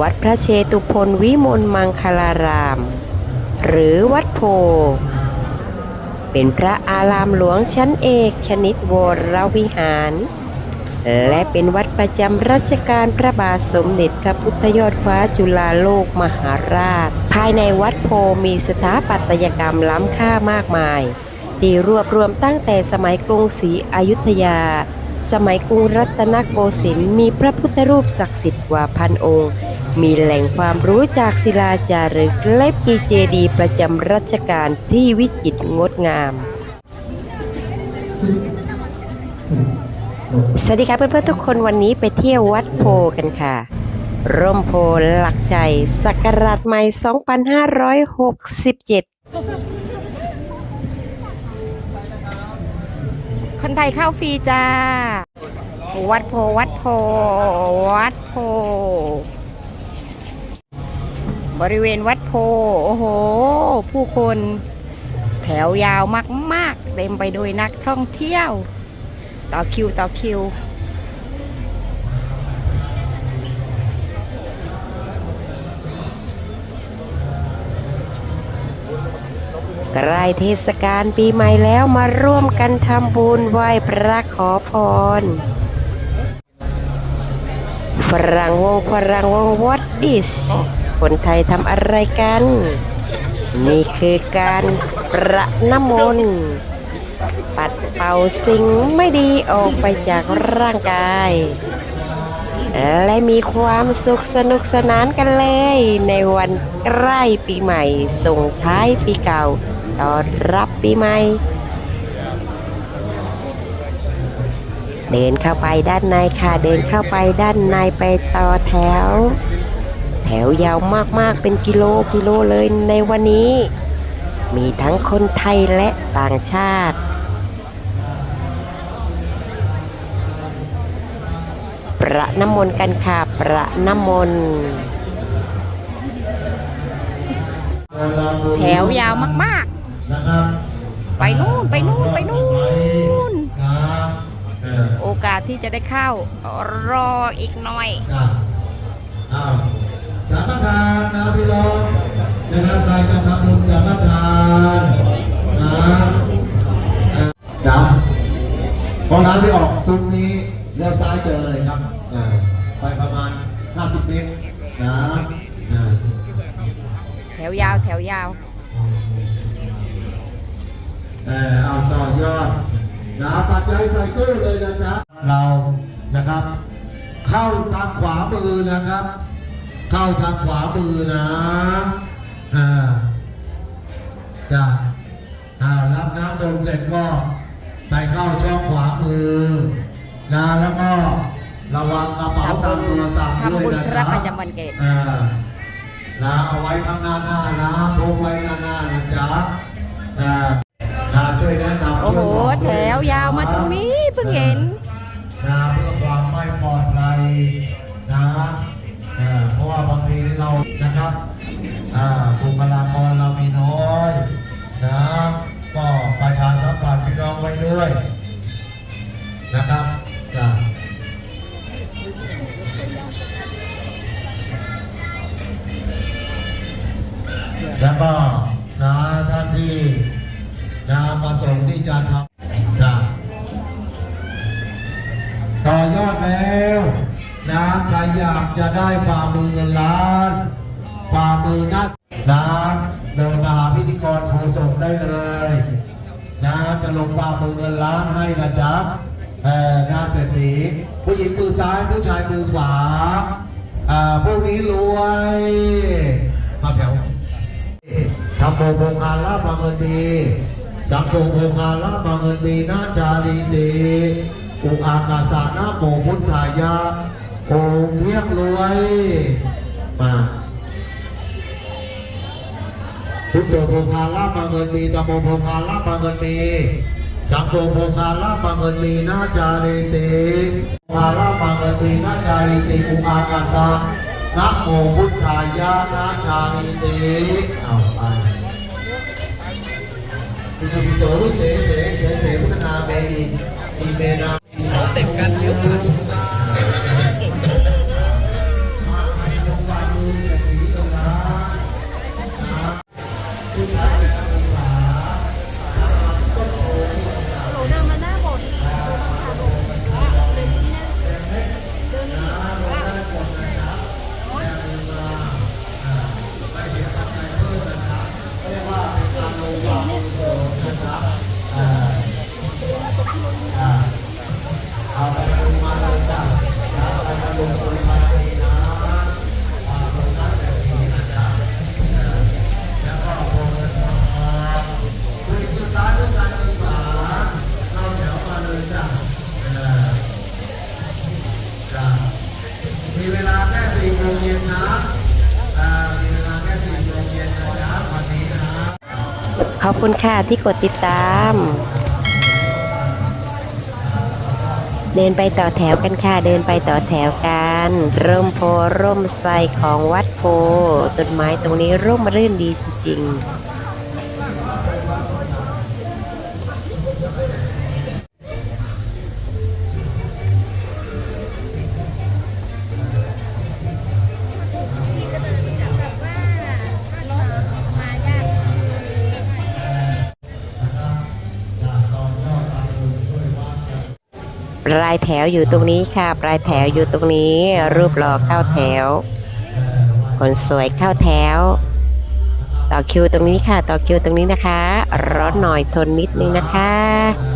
วัดพระเชตุพนวิมลมังคลาราม หรือวัดโพ เป็นพระอารามหลวงชั้นเอกชนิดวรวิหาร และเป็นวัดประจำรัชกาลพระบาทสมเด็จพระพุทธยอดฟ้าจุฬาโลกมหาราช ภายในวัดโพมีสถาปัตยกรรมล้ำค่ามากมายที่รวบรวมตั้งแต่สมัยกรุงศรีอยุธยา สมัยกรุงรัตนโกสินทร์มีพระพุทธรูปศักดิ์สิทธิ์กว่าพันองค์ มีแหล่งความรู้จากศิลาจารึกและปีเจดีประจำรัชกาลที่วิจิตรงดงาม สวัสดีค่ะเพื่อนๆทุกคนวันนี้ไปเที่ยววัดโพกันค่ะ ร่มโพหลักใจสักราชใหม่ 2567 คนไทยเข้าฟรีจ้า วัดโพวัดโพวัดโพ บริเวณวัดโพ โอ้โห ผู้คนแถวยาวมาก ๆ เต็มไปด้วยนักท่องเที่ยว ต่อคิวต่อคิว ใกล้เทศกาลปีใหม่แล้วมาร่วมกันทำบุญไหว้พระขอพรฝรั่งวงฝรั่งวงวัดดิส คนไทยทำอะไรกัน นี่คือการประน้ำมนต์ปัดเป่าสิ่งไม่ดีออกไปจากร่างกาย และมีความสุขสนุกสนานกันเลย ในวันใกล้ปีใหม่ ส่งท้ายปีเก่าต้อนรับปีใหม่ เดินเข้าไปด้านในค่ะ เดินเข้าไปด้านในไปต่อแถว แถวยาวมากๆเป็นกิโลกิโลเลยในวันนี้ มีทั้งคนไทยและต่างชาติ ประน้ำมนต์กันค่ะประน้ำมนต์แถวยาวมากนะครับๆไปนู่นไปนู่นไปนู่นนะเออโอกาสที่จะได้เข้ารออีกหน่อยจ้ะอ้าว สามัคทานนะพี่น้องนะครับใครจะทำบุญสามัคทานนะอะจ้ะพอน้ำที่ออกซุ้มนี้เลี้ยวซ้ายเจอเลยครับอ่าไปประมาณ 50เมตรนะอ่าแถวยาวแถวยาวเออเอาต่อยอดนะปัจจัยใส่ตู้เลยนะจ๊ะเรานะครับ เข้าทางขวามือนะครับ เข้าทางขวามือนะอ่าจ้ะอ่ารับน้ำดมเสร็จก็ไปเข้าช่องขวามือนะแล้วก็ระวังกระเป๋าตังค์โทรศัพท์ด้วยทำบุญนะพจ๊ะระประจำวันเกิด อ่านะเอาไว้ข้างหน้าหน้านะพกไว้หน้าหน้านะจ๊ะอ่านะช่วยแนะนำโอ้โห ช่วยบอกแถวยาว นะครับบุคลากรเรามีน้อยนะก็ประชาสัมพันธ์พี่น้องไว้ด้วยนะครับจ้ะแล้วก็นะท่านที่นะประสงที่จะทำจะต่อยอดแล้วนะใครอยากจะได้ฝ่ามือเงินล้าน ฝ่ามือนัดนะเดินมาหาพิธีกรโฆษกได้เลยนะจะลงฝ่ามือเงินล้านให้นะจ๊ะเออหน้าเศรษฐีผู้หญิงมือซ้ายผู้ชายมือขวาอ่าพวกนี้รวยเข้าแถวธรรมโมโภคาละมังเงินมีสังโฆโภคาละมังเงินมีนาจารีติอุอากาสานะโมพุทธายะองค์เพียงรวยมา พุทโธโภคาละมังเงินมีธรรมโมโภคาละมังเงินมีสังโฆโภคาละมังเงินมีนาจารีติโภคาละมังเงินมีนาจารีติอุอากาสานะโมพุทธายะนาจารีติเอาไปอิติปิโสวิเศษเสเสเสพุทธนาเมอิอิเมนาเติดกันเยอะ อบคุณค่ะที่กดติดตาม เดินไปต่อแถวกันค่ะ เดินไปต่อแถวกัน ร่มโพร่มไทรของวัดโพต้นไม้ตรงนี้ร่มรื่นดีจริงๆ ปลายแถวอยู่ตรงนี้ค่ะ ปลายแถวอยู่ตรงนี้ รูปหล่อเข้าแถว คนสวยเข้าแถว ต่อคิวตรงนี้ค่ะ ต่อคิวตรงนี้นะคะ ร้อนหน่อยทนนิดนึงนะคะ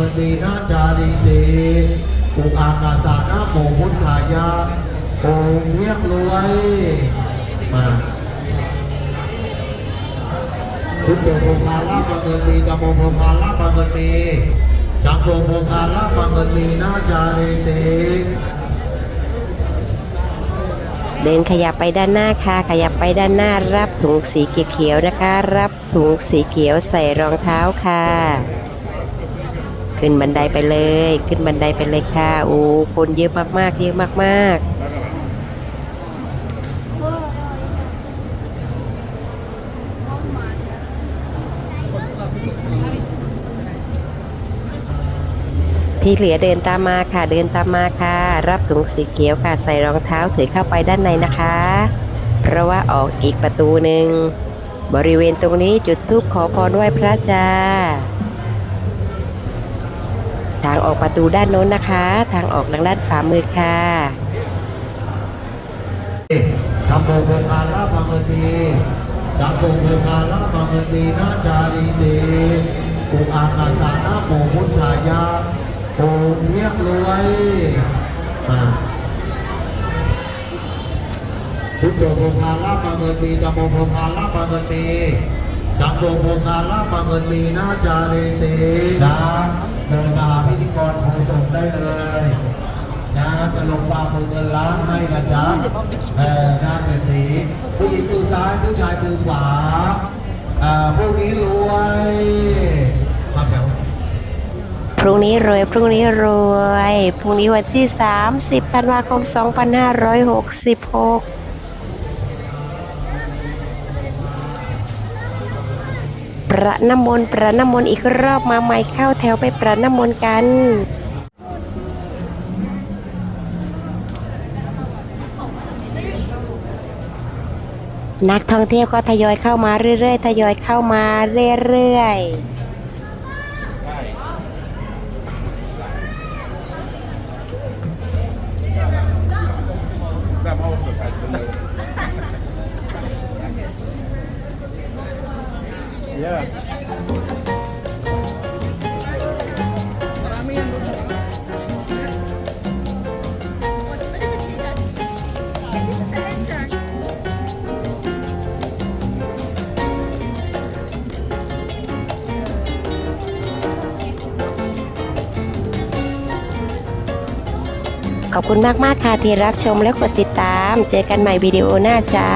มังเงินดีนาจารีติปุกอากาสานะโมพุทธายะโองเรียกรวยมาพุทโธโมงาละมังเงินดีธรรมโมโมงาละมังเงินดีสังโฆโมงาละมังเงินดีนาจารีติเดินขยับไปด้านหน้าค่ะ ขยับไปด้านหน้ารับถุงสีเขียวนะคะ รับถุงสีเขียวใส่รองเท้าค่ะ ขึ้นบันไดไปเลย ขึ้นบันไดไปเลยค่ะ โอ้ คนเยอะมากๆ เยอะมากๆที่เหลือเดินตามมาค่ะ เดินตามมาค่ะ รับถุงสีเขียวค่ะ ใส่รองเท้าถือเข้าไปด้านในนะคะ เพราะว่าออกอีกประตูหนึ่ง บริเวณตรงนี้จุดธูปขอพรไหว้พระจ้า ทางออกประตูด้านโน้นนะคะ ทางออกทางด้านขวามือค่ะธรรมโมโมงาละมังเงินดีสังโฆโมงาละมังเงินดีนาจารีติปุอากาสานะโมพุทธายะโอเรียกรวยมาพุทโธโมงาละมังเงินดีธรรมโมโมงาละมังเงินดีสังโฆโมงาละมังเงินดีนาจารีตินะ เดินมาหาพิธีกรโฆษกได้เลยนะจะลงฝ่ามือเงินล้านให้นะจ๊ะเออหน้าเศรษฐีผู้หญิงมือซ้ายผู้ชายมือขวาอ่าพวกนี้รวยมาแถวพรุ่งนี้รวย พรุ่งนี้รวย พรุ่งนี้วันที่ 30ธันวาคม 2566 ประน้ำมนต์ประน้ำมนต์อีกรอบมาใหม่เข้าแถวไปประน้ำมนต์กันนักท่องเที่ยวก็ทยอยเข้ามาเรื่อยๆ ทยอยเข้ามาเรื่อยๆ ขอบคุณมาก ๆ ค่ะที่รับชมและกดติดตาม เจอกันใหม่วิดีโอหน้าจ้า